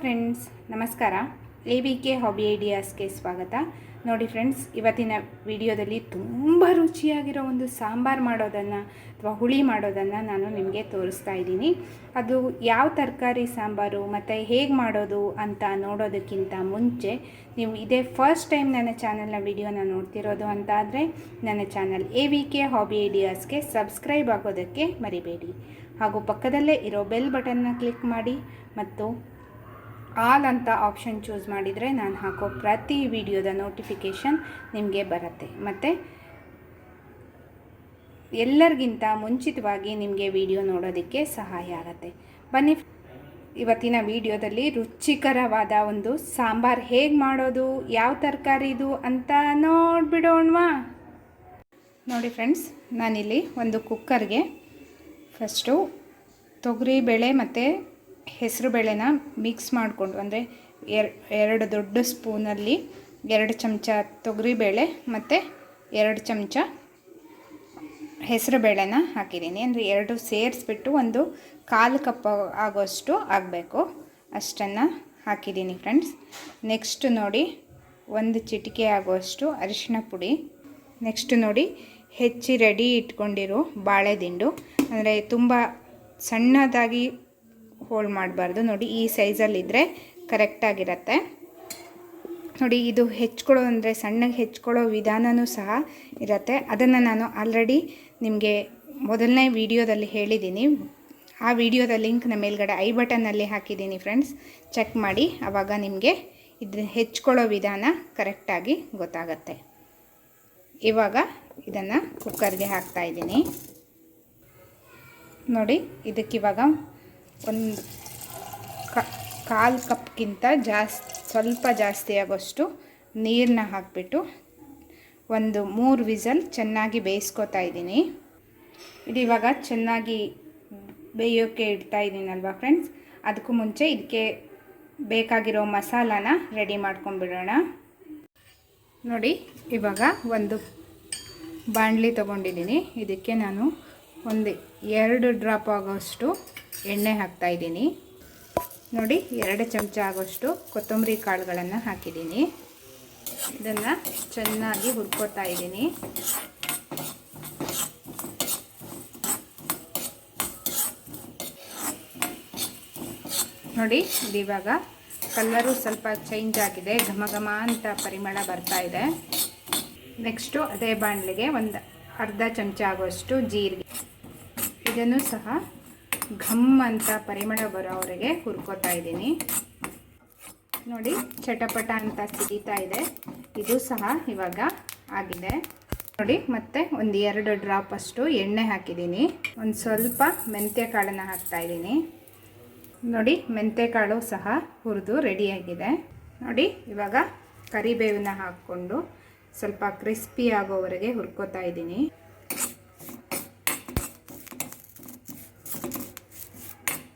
Friends ನಮಸ್ಕಾರ. A B K hobby ಐಡಿಯಾಸ್ಗೆ ಸ್ವಾಗತ. ನೋಡಿ ಫ್ರೆಂಡ್ಸ್ ಇವತ್ತಿನ ವಿಡಿಯೋದಲ್ಲಿ ತುಂಬ ರುಚಿಯಾಗಿರೋ ಒಂದು ಸಾಂಬಾರು ಮಾಡೋದನ್ನು ಅಥವಾ ಹುಳಿ ಮಾಡೋದನ್ನು ನಾನು ನಿಮಗೆ ತೋರಿಸ್ತಾ ಇದ್ದೀನಿ. ಅದು ಯಾವ ತರಕಾರಿ ಸಾಂಬಾರು, ಮತ್ತು ಹೇಗೆ ಮಾಡೋದು ಅಂತ ನೋಡೋದಕ್ಕಿಂತ ಮುಂಚೆ ನೀವು ಇದೇ ಫಸ್ಟ್ ಟೈಮ್ ನನ್ನ ಚಾನಲ್ನ ವಿಡಿಯೋನ ನೋಡ್ತಿರೋದು ಅಂತ ಆದರೆ ನನ್ನ channel A V K hobby ಐಡಿಯಾಸ್ಗೆ subscribe ಆಗೋದಕ್ಕೆ ಮರಿಬೇಡಿ. ಹಾಗೂ ಪಕ್ಕದಲ್ಲೇ ಇರೋ ಬೆಲ್ ಬಟನ್ನ ಕ್ಲಿಕ್ ಮಾಡಿ ಮತ್ತು ಆಲ್ ಅಂತ ಆಪ್ಷನ್ ಚೂಸ್ ಮಾಡಿದರೆ ನಾನು ಹಾಕೋ ಪ್ರತಿ ವಿಡಿಯೋದ ನೋಟಿಫಿಕೇಷನ್ ನಿಮಗೆ ಬರುತ್ತೆ. ಮತ್ತು ಎಲ್ಲರಿಗಿಂತ ಮುಂಚಿತವಾಗಿ ನಿಮಗೆ ವಿಡಿಯೋ ನೋಡೋದಕ್ಕೆ ಸಹಾಯ ಆಗುತ್ತೆ. ಬನ್ನಿ ಇವತ್ತಿನ ವಿಡಿಯೋದಲ್ಲಿ ರುಚಿಕರವಾದ ಒಂದು ಸಾಂಬಾರು ಹೇಗೆ ಮಾಡೋದು, ಯಾವ ತರಕಾರಿದು ಅಂತ ನೋಡಿಬಿಡೋಣವಾ? ನೋಡಿ ಫ್ರೆಂಡ್ಸ್, ನಾನಿಲ್ಲಿ ಒಂದು ಕುಕ್ಕರ್ಗೆ ಫಸ್ಟು ತೊಗರಿ, ಬೇಳೆ ಮತ್ತು ಹೆಸರು ಬೇಳೆನ ಮಿಕ್ಸ್ ಮಾಡಿಕೊಂಡು, ಅಂದರೆ ಎರಡು ದೊಡ್ಡ ಸ್ಪೂನಲ್ಲಿ ಎರಡು ಚಮಚ ತೊಗರಿಬೇಳೆ ಮತ್ತು ಎರಡು ಚಮಚ ಹೆಸರು ಬೇಳೆನ ಹಾಕಿದ್ದೀನಿ. ಅಂದರೆ ಎರಡು ಸೇರಿಸ್ಬಿಟ್ಟು ಒಂದು ಕಾಲು ಕಪ್ ಆಗೋಷ್ಟು ಆಗಬೇಕು. ಅಷ್ಟನ್ನು ಹಾಕಿದ್ದೀನಿ ಫ್ರೆಂಡ್ಸ್ ನೆಕ್ಸ್ಟ್ ನೋಡಿ ಒಂದು ಚಿಟಿಕೆ ಆಗುವಷ್ಟು ಅರಿಶಿಣ ಪುಡಿ. ನೆಕ್ಸ್ಟ್ ನೋಡಿ ಹೆಚ್ಚಿ ರೆಡಿ ಇಟ್ಕೊಂಡಿರೋ ಬಾಳೆದಿಂಡು. ಅಂದರೆ ತುಂಬ ಸಣ್ಣದಾಗಿ ಹೋಲ್ಡ್ ಮಾಡಬಾರ್ದು. ನೋಡಿ, ಈ ಸೈಜಲ್ಲಿದ್ದರೆ ಕರೆಕ್ಟಾಗಿರತ್ತೆ ನೋಡಿ, ಇದು ಹೆಚ್ಕೊಳ್ಳೋ ಅಂದರೆ ಸಣ್ಣಗೆ ಹೆಚ್ಕೊಳ್ಳೋ ವಿಧಾನವೂ ಸಹ ಇರುತ್ತೆ. ಅದನ್ನು ನಾನು ಆಲ್ರೆಡಿ ನಿಮಗೆ ಮೊದಲನೇ ವಿಡಿಯೋದಲ್ಲಿ ಹೇಳಿದ್ದೀನಿ ಆ ವಿಡಿಯೋದ ಲಿಂಕ್ನ ಮೇಲ್ಗಡೆ ಐ ಬಟನ್ನಲ್ಲಿ ಹಾಕಿದ್ದೀನಿ ಫ್ರೆಂಡ್ಸ್ ಚೆಕ್ ಮಾಡಿ ಆವಾಗ ನಿಮಗೆ ಇದು ಹೆಚ್ಕೊಳ್ಳೋ ವಿಧಾನ ಕರೆಕ್ಟಾಗಿ ಗೊತ್ತಾಗತ್ತೆ. ಇವಾಗ ಇದನ್ನು ಕುಕ್ಕರ್ಗೆ ಹಾಕ್ತಾಯಿದ್ದೀನಿ ನೋಡಿ, ಇದಕ್ಕಿವಾಗ ಒಂದು ಕಾಲು ಕಪ್ಗಿಂತ ಜಾಸ್ತಿ, ಸ್ವಲ್ಪ ಜಾಸ್ತಿ ಆಗೋಷ್ಟು ನೀರನ್ನ ಹಾಕಿಬಿಟ್ಟು ಒಂದು ಮೂರು ವಿಸಲ್ ಚೆನ್ನಾಗಿ ಬೇಯಿಸ್ಕೊತಾ ಇದ್ದೀನಿ. ಇದು ಇವಾಗ ಚೆನ್ನಾಗಿ ಬೇಯೋಕ್ಕೆ ಇಡ್ತಾ ಇದ್ದೀನಲ್ವಾ ಫ್ರೆಂಡ್ಸ್? ಅದಕ್ಕೂ ಮುಂಚೆ ಇದಕ್ಕೆ ಬೇಕಾಗಿರೋ ಮಸಾಲಾನ ರೆಡಿ ಮಾಡ್ಕೊಂಡ್ಬಿಡೋಣ. ನೋಡಿ, ಇವಾಗ ಒಂದು ಬಾಣಲಿ ತೊಗೊಂಡಿದ್ದೀನಿ. ಇದಕ್ಕೆ ನಾನು ಒಂದು ಎರಡು ಡ್ರಾಪ್ ಆಗೋಷ್ಟು ಎಣ್ಣೆ ಹಾಕ್ತಾಯಿದ್ದೀನಿ ನೋಡಿ, ಎರಡು ಚಮಚ ಆಗೋಷ್ಟು ಕೊತ್ತಂಬರಿ ಕಾಳುಗಳನ್ನು ಹಾಕಿದ್ದೀನಿ. ಇದನ್ನು ಚೆನ್ನಾಗಿ ಹುರ್ಕೋತಾ ಇದ್ದೀನಿ. ನೋಡಿ ಇದಿವಾಗ ಕಲ್ಲರು ಸ್ವಲ್ಪ ಚೇಂಜ್ ಆಗಿದೆ. ಘಮ ಘಮ ಅಂತ ಪರಿಮಳ ಬರ್ತಾ ಇದೆ. ನೆಕ್ಸ್ಟು ಅದೇ ಬಾಣಲೆಗೆ ಒಂದು ಅರ್ಧ ಚಮಚ ಆಗುವಷ್ಟು ಜೀರಿಗೆ. ಇದನ್ನು ಸಹ ಘಮ್ ಅಂತ ಪರಿಮಳ ಬರೋವರೆಗೆ ಹುರ್ಕೋತಾ ಇದ್ದೀನಿ. ನೋಡಿ, ಚಟಪಟ ಅಂತ ಸಿಡಿತಾ ಇದೆ. ಇದು ಸಹ ಇವಾಗ ಆಗಿದೆ. ನೋಡಿ, ಮತ್ತೆ ಒಂದು ಎರಡು ಡ್ರಾಪ್ ಅಷ್ಟು ಎಣ್ಣೆ ಹಾಕಿದ್ದೀನಿ. ಒಂದು ಸ್ವಲ್ಪ ಮೆಂತ್ಯ ಕಾಳನ್ನು ಹಾಕ್ತಾ ಇದ್ದೀನಿ. ನೋಡಿ ಮೆಂತ್ಯಕಾಳು ಸಹ ಹುರಿದು ರೆಡಿಯಾಗಿದೆ ನೋಡಿ, ಇವಾಗ ಕರಿಬೇವನ್ನ ಹಾಕ್ಕೊಂಡು ಸ್ವಲ್ಪ ಕ್ರಿಸ್ಪಿ ಆಗೋವರೆಗೆ ಹುರ್ಕೋತಾ ಇದ್ದೀನಿ.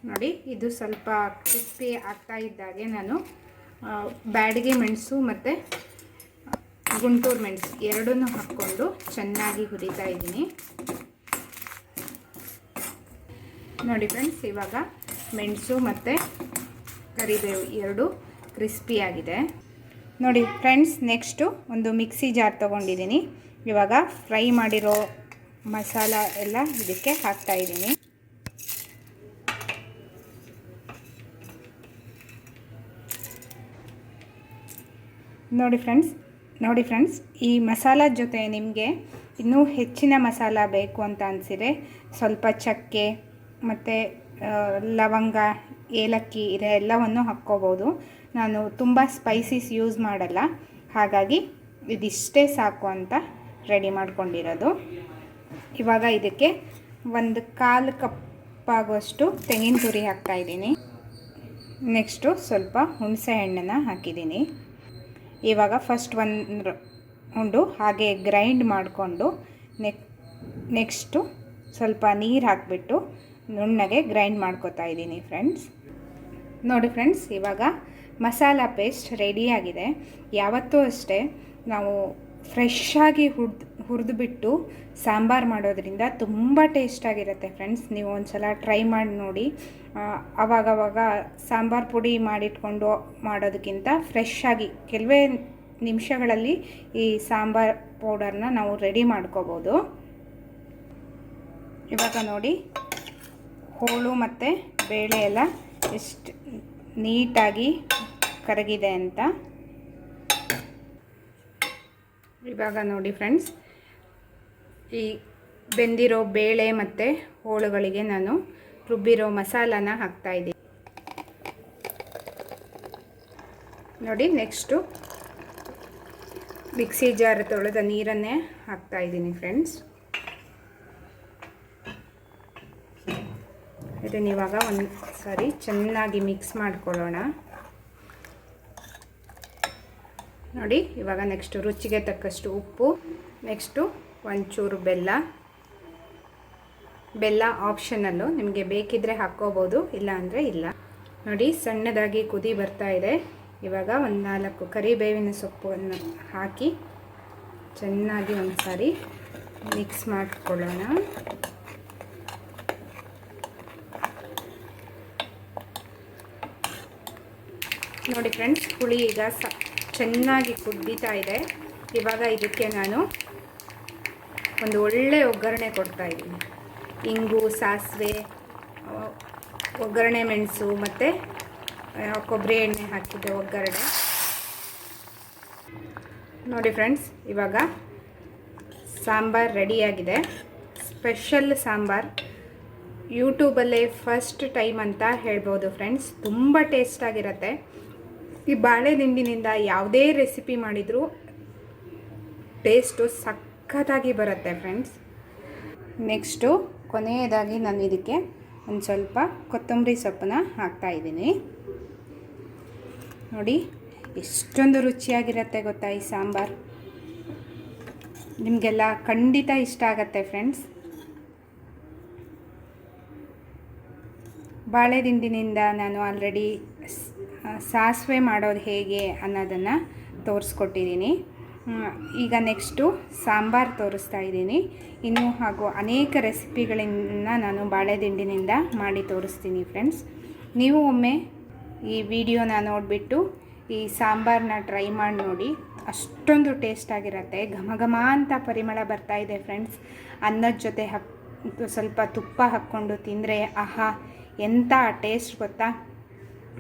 ನೋಡಿ, ಇದು ಸ್ವಲ್ಪ ಕ್ರಿಸ್ಪಿ ಆಗ್ತಾ ಇದ್ದಾಗೆ ನಾನು ಬ್ಯಾಡಿಗೆ ಮೆಣಸು ಮತ್ತು ಗುಂಟೂರು ಮೆಣಸು ಎರಡನ್ನೂ ಹಾಕ್ಕೊಂಡು ಚೆನ್ನಾಗಿ ಹುರಿತಾ ಇದ್ದೀನಿ. ನೋಡಿ ಫ್ರೆಂಡ್ಸ್ ಇವಾಗ ಮೆಣಸು ಮತ್ತು ಕರಿಬೇವು ಎರಡು ಕ್ರಿಸ್ಪಿಯಾಗಿದೆ ನೋಡಿ ಫ್ರೆಂಡ್ಸ್ ನೆಕ್ಸ್ಟು ಒಂದು ಮಿಕ್ಸಿ ಜಾರ್ ತೊಗೊಂಡಿದ್ದೀನಿ. ಇವಾಗ ಫ್ರೈ ಮಾಡಿರೋ ಮಸಾಲ ಎಲ್ಲ ಇದಕ್ಕೆ ಹಾಕ್ತಾಯಿದ್ದೀನಿ ನೋಡಿ ಫ್ರೆಂಡ್ಸ್ ನೋಡಿ ಫ್ರೆಂಡ್ಸ್, ಈ ಮಸಾಲ ಜೊತೆ ನಿಮಗೆ ಇನ್ನೂ ಹೆಚ್ಚಿನ ಮಸಾಲ ಬೇಕು ಅಂತ ಅನಿಸಿದರೆ ಸ್ವಲ್ಪ ಚಕ್ಕೆ ಮತ್ತು ಲವಂಗ, ಏಲಕ್ಕಿ ಇದೆಲ್ಲವನ್ನು ಹಾಕ್ಕೋಬೋದು. ನಾನು ತುಂಬ ಸ್ಪೈಸೀಸ್ ಯೂಸ್ ಮಾಡಲ್ಲ. ಹಾಗಾಗಿ ಇದಿಷ್ಟೇ ಸಾಕು ಅಂತ ರೆಡಿ ಮಾಡ್ಕೊಂಡಿರೋದು. ಇವಾಗ ಇದಕ್ಕೆ ಒಂದು ಕಾಲು ಕಪ್ ಆಗುವಷ್ಟು ತೆಂಗಿನ ತುರಿ ಹಾಕ್ತಾಯಿದ್ದೀನಿ ನೆಕ್ಸ್ಟು ಸ್ವಲ್ಪ ಹುಣಸೆ ಹಣ್ಣನ್ನು ಹಾಕಿದ್ದೀನಿ. ಇವಾಗ ಫಸ್ಟ್ ಒಂದು ಉಂಡು. ಹಾಗೆ ಗ್ರೈಂಡ್ ಮಾಡಿಕೊಂಡು ನೆಕ್ ನೆಕ್ಸ್ಟು ಸ್ವಲ್ಪ ನೀರು ಹಾಕಿಬಿಟ್ಟು ನುಣ್ಣಗೆ ಗ್ರೈಂಡ್ ಮಾಡ್ಕೋತಾ ಇದ್ದೀನಿ ಫ್ರೆಂಡ್ಸ್ ನೋಡಿ ಫ್ರೆಂಡ್ಸ್ ಇವಾಗ ಮಸಾಲ ಪೇಸ್ಟ್ ರೆಡಿಯಾಗಿದೆ ಯಾವತ್ತೂ ಅಷ್ಟೇ ನಾವು ಫ್ರೆಶ್ಶಾಗಿ ಹುರಿದು ಹುರಿದುಬಿಟ್ಟು ಸಾಂಬಾರು ಮಾಡೋದ್ರಿಂದ ತುಂಬ ಟೇಸ್ಟಾಗಿರುತ್ತೆ ಫ್ರೆಂಡ್ಸ್ ನೀವು ಒಂದು ಸಲ ಟ್ರೈ ಮಾಡಿ ನೋಡಿ. ಆವಾಗವಾಗ ಸಾಂಬಾರು ಪುಡಿ ಮಾಡಿಟ್ಕೊಂಡು ಮಾಡೋದಕ್ಕಿಂತ ಫ್ರೆಶ್ಶಾಗಿ ಕೆಲವೇ ನಿಮಿಷಗಳಲ್ಲಿ ಈ ಸಾಂಬಾರ್ ಪೌಡರ್ನ ನಾವು ರೆಡಿ ಮಾಡ್ಕೋಬೋದು. ಇವಾಗ ನೋಡಿ, ಹೋಳು ಮತ್ತು ಬೇಳೆ ಎಲ್ಲ ಎಷ್ಟು ನೀಟಾಗಿ ಕರಗಿದೆ ಅಂತ. ಇವಾಗ ನೋಡಿ ಫ್ರೆಂಡ್ಸ್ ಈ ಬೆಂದಿರೋ ಬೇಳೆ ಮತ್ತು ಹೋಳುಗಳಿಗೆ ನಾನು ರುಬ್ಬಿರೋ ಮಸಾಲಾನ ಹಾಕ್ತಾಯಿದ್ದೀನಿ ನೋಡಿ ನೆಕ್ಸ್ಟು ಮಿಕ್ಸಿ ಜಾರ್ ತೊಳೆದ ನೀರನ್ನೇ ಹಾಕ್ತಾಯಿದ್ದೀನಿ ಫ್ರೆಂಡ್ಸ್ ಇದನ್ನು ಇವಾಗ ಒಂದು ಸಾರಿ ಚೆನ್ನಾಗಿ ಮಿಕ್ಸ್ ಮಾಡ್ಕೊಳ್ಳೋಣ. ನೋಡಿ, ಇವಾಗ ನೆಕ್ಸ್ಟು ರುಚಿಗೆ ತಕ್ಕಷ್ಟು ಉಪ್ಪು ನೆಕ್ಸ್ಟು ಒಂಚೂರು ಬೆಲ್ಲ. ಬೆಲ್ಲ ಆಪ್ಷನಲ್ಲು ನಿಮಗೆ ಬೇಕಿದ್ದರೆ ಹಾಕ್ಕೋಬೋದು ಇಲ್ಲ ಅಂದರೆ ಇಲ್ಲ. ನೋಡಿ, ಸಣ್ಣದಾಗಿ ಕುದಿ ಬರ್ತಾ ಇದೆ. ಇವಾಗ ಒಂದು ನಾಲ್ಕು ಕರಿಬೇವಿನ ಸೊಪ್ಪನ್ನು ಹಾಕಿ ಚೆನ್ನಾಗಿ ಒಂದು ಸಾರಿ ಮಿಕ್ಸ್ ಮಾಡಿಕೊಳ್ಳೋಣ. ನೋಡಿ ಫ್ರೆಂಡ್ಸ್ ಹುಳಿ ಈಗ ಸ ಚೆನ್ನಾಗಿ ಕುದ್ದಿತಾ ಇದೆ. ಇವಾಗ ಇದಕ್ಕೆ ನಾನು ಒಂದು ಒಳ್ಳೆಯ ಒಗ್ಗರಣೆ ಕೊಡ್ತಾ ಇದ್ದೀನಿ. ಇಂಗು, ಸಾಸಿವೆ ಒಗ್ಗರಣೆ ಮೆಣಸು ಮತ್ತು ಕೊಬ್ಬರಿ ಎಣ್ಣೆ ಹಾಕಿದ್ದೆ ಒಗ್ಗರಣೆ. ನೋಡಿ ಫ್ರೆಂಡ್ಸ್, ಇವಾಗ ಸಾಂಬಾರು ರೆಡಿಯಾಗಿದೆ. ಸ್ಪೆಷಲ್ ಸಾಂಬಾರು. ಯೂಟ್ಯೂಬಲ್ಲೇ ಫಸ್ಟ್ ಟೈಮ್ ಅಂತ ಹೇಳ್ಬೋದು ಫ್ರೆಂಡ್ಸ್. ತುಂಬ ಟೇಸ್ಟಾಗಿರತ್ತೆ ಈ ಬಾಳೆ ದಿಂಡಿನಿಂದ ಯಾವುದೇ ರೆಸಿಪಿ ಮಾಡಿದರೂ ಟೇಸ್ಟು ಸಖತ್ತಾಗಿ ಬರುತ್ತೆ ಫ್ರೆಂಡ್ಸ್ ನೆಕ್ಸ್ಟು ಕೊನೆಯದಾಗಿ ನಾನು ಇದಕ್ಕೆ ಒಂದು ಸ್ವಲ್ಪ ಕೊತ್ತಂಬರಿ ಸೊಪ್ಪನ್ನ ಹಾಕ್ತಾಯಿದ್ದೀನಿ ನೋಡಿ, ಎಷ್ಟೊಂದು ರುಚಿಯಾಗಿರುತ್ತೆ ಗೊತ್ತಾ ಈ ಸಾಂಬಾರು? ನಿಮಗೆಲ್ಲ ಖಂಡಿತ ಇಷ್ಟ ಆಗತ್ತೆ ಫ್ರೆಂಡ್ಸ್ ಬಾಳೆ ದಿಂಡಿನಿಂದ ನಾನು ಆಲ್ರೆಡಿ ಸಾಸಿವೆ ಮಾಡೋದು ಹೇಗೆ ಅನ್ನೋದನ್ನು ತೋರಿಸ್ಕೊಟ್ಟಿದ್ದೀನಿ. ಈಗ ನೆಕ್ಸ್ಟು ಸಾಂಬಾರು ತೋರಿಸ್ತಾ ಇದ್ದೀನಿ. ಇನ್ನು ಹಾಗೂ ಅನೇಕ ರೆಸಿಪಿಗಳನ್ನು ನಾನು ಬಾಳೆದಿಂಡಿನಿಂದ ಮಾಡಿ ತೋರಿಸ್ತೀನಿ ಫ್ರೆಂಡ್ಸ್. ನೀವು ಒಮ್ಮೆ ಈ ವಿಡಿಯೋನ ನೋಡಿಬಿಟ್ಟು ಈ ಸಾಂಬಾರನ್ನ ಟ್ರೈ ಮಾಡಿ ನೋಡಿ. ಅಷ್ಟೊಂದು ಟೇಸ್ಟ್ ಆಗಿರುತ್ತೆ. ಘಮ ಘಮ ಅಂತ ಪರಿಮಳ ಬರ್ತಾ ಇದೆ ಫ್ರೆಂಡ್ಸ್. ಅನ್ನದ ಜೊತೆ ಹಾಕ್, ಸ್ವಲ್ಪ ತುಪ್ಪ ಹಾಕ್ಕೊಂಡು ತಿಂದರೆ ಆಹಾ, ಎಂಥ ಟೇಸ್ಟ್ ಗೊತ್ತಾ?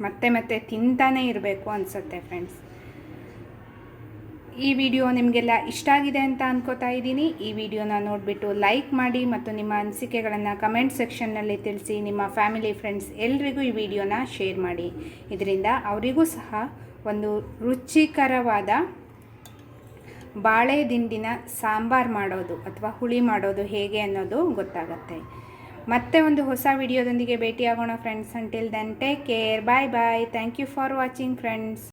ಮತ್ತೆ ಮತ್ತೆ ತಿಂತಾನೇ ಇರಬೇಕು ಅನಿಸುತ್ತೆ ಫ್ರೆಂಡ್ಸ್. ಈ ವಿಡಿಯೋ ನಿಮಗೆಲ್ಲ ಇಷ್ಟ ಆಗಿದೆ ಅಂತ ಅನ್ಕೋತಾ ಇದ್ದೀನಿ. ಈ ವಿಡಿಯೋನ ನೋಡಿಬಿಟ್ಟು ಲೈಕ್ ಮಾಡಿ ಮತ್ತು ನಿಮ್ಮ ಅನಿಸಿಕೆಗಳನ್ನು ಕಮೆಂಟ್ ಸೆಕ್ಷನ್ನಲ್ಲಿ ತಿಳಿಸಿ, ನಿಮ್ಮ ಫ್ಯಾಮಿಲಿ ಫ್ರೆಂಡ್ಸ್ ಎಲ್ರಿಗೂ ಈ ವಿಡಿಯೋನ ಶೇರ್ ಮಾಡಿ. ಇದರಿಂದ ಅವರಿಗೂ ಸಹ ಒಂದು ರುಚಿಕರವಾದ ಬಾಳೆ ದಿಂಡಿನ ಸಾಂಬಾರು ಮಾಡೋದು ಅಥವಾ ಹುಳಿ ಮಾಡೋದು ಹೇಗೆ ಅನ್ನೋದು ಗೊತ್ತಾಗತ್ತೆ. ಮತ್ತೆ ಒಂದು ಹೊಸ ವಿಡಿಯೋದೊಂದಿಗೆ ಭೇಟಿಯಾಗೋಣ friends until then take care bye bye thank you for watching friends